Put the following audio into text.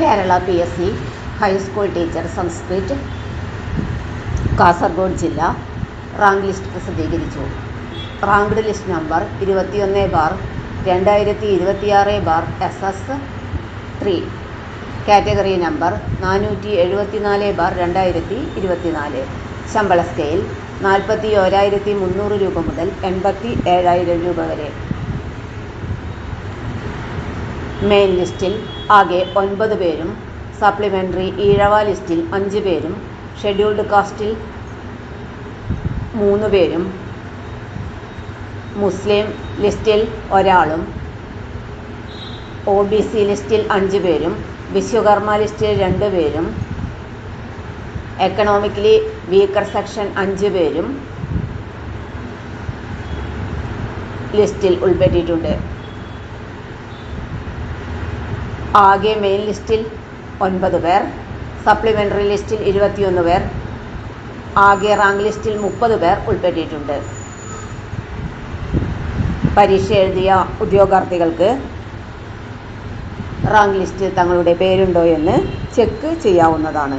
Kerala P S C high school teacher Sanskrit Kasaragod ജില്ല. Rank list പ്രസിദ്ധീകരിച്ചു. Ranked list number ഇരുപത്തിയൊന്ന് bar രണ്ടായിരത്തി ഇരുപത്തിയാറ് bar S S three category number നാനൂറ്റി എഴുപത്തിനാല് ബാർ രണ്ടായിരത്തി ഇരുപത്തിനാല് ശമ്പള സ്കെയിൽ നാൽപ്പത്തി ഓരായിരത്തി മുന്നൂറ് രൂപ മുതൽ എൺപത്തി ഏഴായിരം രൂപ വരെ. മെയിൻ ലിസ്റ്റിൽ ആകെ ഒൻപത് പേരും സപ്ലിമെന്ററി ഈഴവ ലിസ്റ്റിൽ അഞ്ച് പേരും ഷെഡ്യൂൾഡ് കാസ്റ്റിൽ മൂന്ന് പേരും മുസ്ലിം ലിസ്റ്റിൽ ഒരാളും ഒ ബി സി ലിസ്റ്റിൽ അഞ്ച് പേരും വിശ്വകർമ്മ ലിസ്റ്റിൽ രണ്ട് പേരും എക്കണോമിക്കലി വീക്കർ സെക്ഷൻ അഞ്ച് പേരും ലിസ്റ്റിൽ ഉൾപ്പെട്ടിട്ടുണ്ട്. ആകെ മെയിൻ ലിസ്റ്റിൽ ഒൻപത് പേർ സപ്ലിമെന്ററി ലിസ്റ്റിൽ ഇരുപത്തിയൊന്ന് പേർ ആകെ റാങ്ക് ലിസ്റ്റിൽ മുപ്പത് പേർ ഉൾപ്പെട്ടിട്ടുണ്ട്. പരീക്ഷ എഴുതിയ ഉദ്യോഗാർത്ഥികൾക്ക് റാങ്ക് ലിസ്റ്റിൽ തങ്ങളുടെ പേരുണ്ടോ എന്ന് ചെക്ക് ചെയ്യാവുന്നതാണ്.